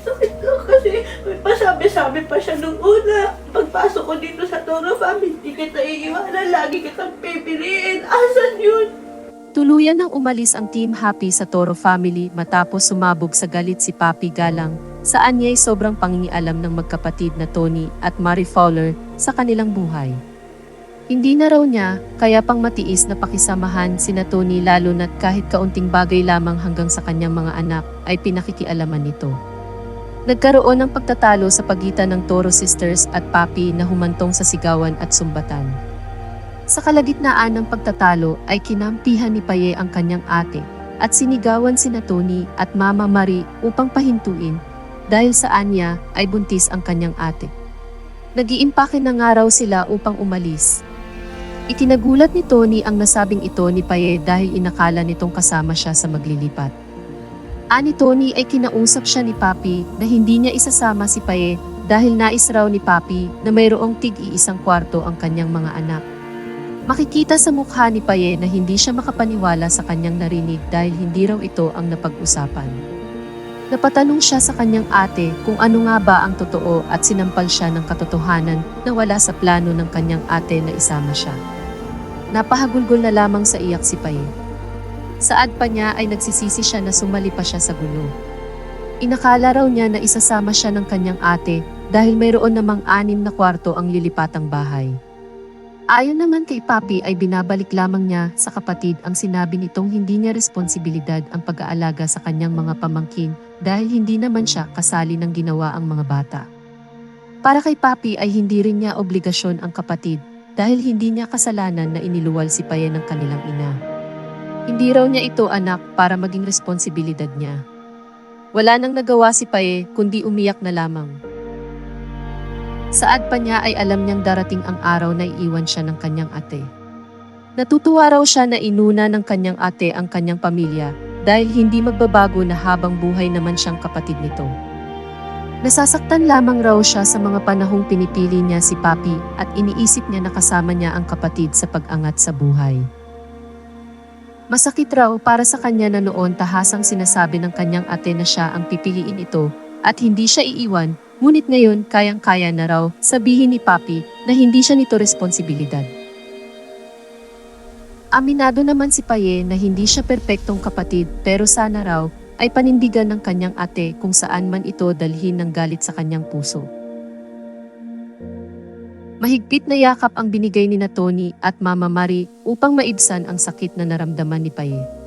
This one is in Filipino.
Sakit lang kasi may pasabi-sabi pa siya nung una. Pagpasok ko dito sa Toro Family, hindi kita iiwanan. Lagi kitang pipiliin. Asan yun? Tuluyan nang umalis ang Team Happy sa Toro family matapos sumabog sa galit si Papi Galang, saan niya'y sobrang pangingialam ng magkapatid na Tony at Mary Fowler sa kanilang buhay. Hindi na raw niya, kaya pang matiis na pakisamahan sina Tony lalo na't kahit kaunting bagay lamang hanggang sa kanyang mga anak ay pinakikialaman nito. Nagkaroon ng pagtatalo sa pagitan ng Toro Sisters at Papi na humantong sa sigawan at sumbatan. Sa kalagitnaan ng pagtatalo ay kinampihan ni Paye ang kanyang ate at sinigawan sina Tony at Mama Marie upang pahintuin dahil sa anya ay buntis ang kanyang ate. Nagiimpake na nga raw sila upang umalis. Itinagulat ni Tony ang nasabing ito ni Paye dahil inakala nitong kasama siya sa maglilipat. Ani Tony ay kinausap siya ni Papi na hindi niya isasama si Paye dahil nais raw ni Papi na mayroong tig-iisang kwarto ang kanyang mga anak. Makikita sa mukha ni Paye na hindi siya makapaniwala sa kanyang narinig dahil hindi raw ito ang napag-usapan. Napatanong siya sa kanyang ate kung ano nga ba ang totoo at sinampal siya ng katotohanan na wala sa plano ng kanyang ate na isama siya. Napahagulgol na lamang sa iyak si Paye. Saad pa niya ay nagsisisi siya na sumali pa siya sa gulo. Inakala raw niya na isasama siya ng kanyang ate dahil mayroon namang anim na kwarto ang lilipatang bahay. Ayon naman kay Papi ay binabalik lamang niya sa kapatid ang sinabi nitong hindi niya responsibilidad ang pag-aalaga sa kanyang mga pamangkin dahil hindi naman siya kasali ng ginawa ang mga bata. Para kay Papi ay hindi rin niya obligasyon ang kapatid dahil hindi niya kasalanan na iniluwal si Paye ng kanilang ina. Hindi raw niya ito anak para maging responsibilidad niya. Wala nang nagawa si Paye kundi umiyak na lamang. Saad pa niya ay alam niyang darating ang araw na iiwan siya ng kanyang ate. Natutuwa raw siya na inuna ng kanyang ate ang kanyang pamilya dahil hindi magbabago na habang buhay naman siyang kapatid nito. Nasasaktan lamang raw siya sa mga panahong pinipili niya si Papi at iniisip niya na kasama niya ang kapatid sa pag-angat sa buhay. Masakit raw para sa kanya na noon tahasang sinasabi ng kanyang ate na siya ang pipiliin ito at hindi siya iiwan, ngunit ngayon kayang-kaya na raw sabihin ni Papi na hindi siya nito responsibilidad. Aminado naman si Paye na hindi siya perpektong kapatid pero sana raw ay panindigan ng kanyang ate kung saan man ito dalhin ng galit sa kanyang puso. Mahigpit na yakap ang binigay ni na Tony at Mama Marie upang maibsan ang sakit na naramdaman ni Paye.